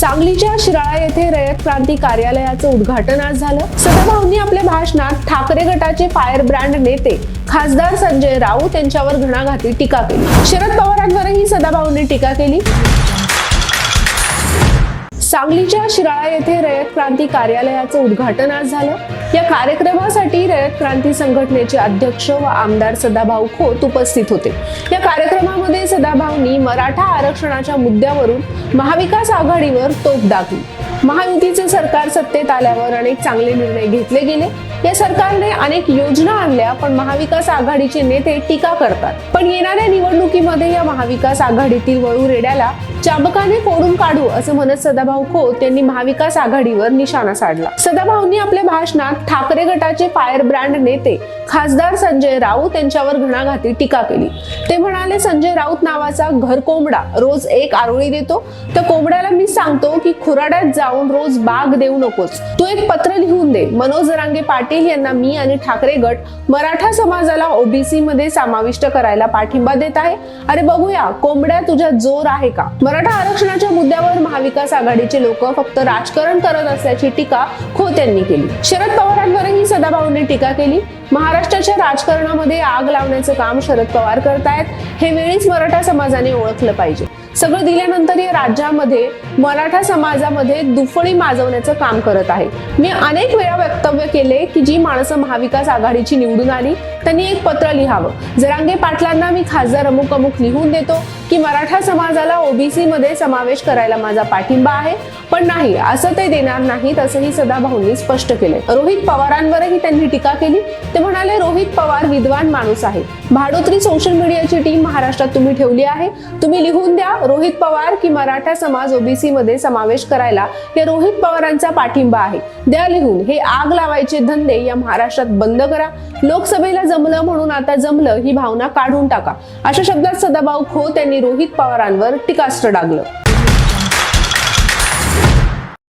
सांगलीच्या शिराळा येथे रयत क्रांती कार्यालयाचं उद्घाटन आज झालं. सदाभाऊंनी आपल्या भाषणात ठाकरे गटाचे फायर ब्रँड नेते खासदार संजय राऊत यांच्यावर घणाघाती टीका केली. शरद पवारांवरही सदाभाऊंनी टीका केली. सांगलीच्या शिराळा येथे रयत क्रांती कार्यालयाचं उद्घाटन आज झालं. या कार्यक्रमासाठी रयत क्रांती संघटनेचे अध्यक्ष व आमदार सदाभाऊ खोत उपस्थित होते. या कार्यक्रमामध्ये सदाभाऊंनी मराठा आरक्षणाच्या मुद्द्यावरून महाविकास आघाडीवर तोफ दाखली महायुतीचे सरकार सत्तेत आल्यावर अनेक चांगले निर्णय घेतले गेले. या सरकारने अनेक योजना आणल्या पण महाविकास आघाडीचे नेते टीका करतात. पण येणाऱ्या निवडणुकीमध्ये या महाविकास आघाडीतील वळू रेड्याला चाबकाने फोडून काढू असं म्हणत सदाभाऊ खोत यांनी महाविकास आघाडीवर निशाणा साधला. सदाभाऊंनी आपल्या भाषणात ठाकरे गटाचे फायर ब्रँड नेते खासदार संजय राऊत यांच्यावर घणाघाती टीका केली. ते म्हणाले संजय राऊत नावाचा घर कोंबडा रोज एक आरोळी देतो. त्या कोंबड्याला मी सांगतो की खुराड्यात जाऊन रोज बाग देऊ नकोस. तू एक पत्र लिहून दे. मनोज जरांगे पाटील यांना मी आणि ठाकरे गट मराठा समाजाला ओबीसी मध्ये समाविष्ट करायला पाठिंबा देत आहे. अरे बघूया कोंबड्या तुझ्या जोर आहे का? मराठा आरक्षणाच्या मुद्द्यावर महाविकास आघाडीचे लोक फक्त राजकारण करत असल्याची टीका खोत यांनी केली. शरद पवारांवरही सदाभाऊंनी टीका केली. महाराष्ट्राच्या राजकारणामध्ये आग लावण्याचं काम शरद पवार करतायत. हे वेळीच मराठा समाजाने ओळखलं पाहिजे. सगळं दिल्यानंतर या राज्यामध्ये मराठा समाजामध्ये दुफळी माजवण्याचं काम करत आहे. मी अनेक वेळा वक्तव्य केले की जी माणसं महाविकास आघाडीची निवडून आली त्यांनी एक पत्र लिहावं. जरांगे पाटलांना मी खासदार अमुक अमुक लिहून देतो की मराठा समाजाला ओबीसी मध्ये समावेश करायला माझा पाठिंबा आहे पण नाही असं ते देणार नाहीत असंही सदाभाऊंनी स्पष्ट केले रोहित पवारांवरही त्यांनी टीका केली. ते म्हणाले रोहित पवार विद्वान माणूस आहे. भाडोत्री सोशल मीडियाची टीम महाराष्ट्रात तुम्ही ठेवली आहे. तुम्ही लिहून द्या रोहित पवार की मराठा समाज ओबीसी मध्ये समावेश करायला या रोहित पवारांचा पाठिंबा आहे. द्या लिहून हे आग लावायचे धंदे या महाराष्ट्रात बंद करा. लोकसभेला जमलं म्हणून आता जमलं ही भावना काढून टाका. अशा शब्दात सदाभाऊ खोत यांनी रोहित पवारांवर टीकास्त्र डागलं.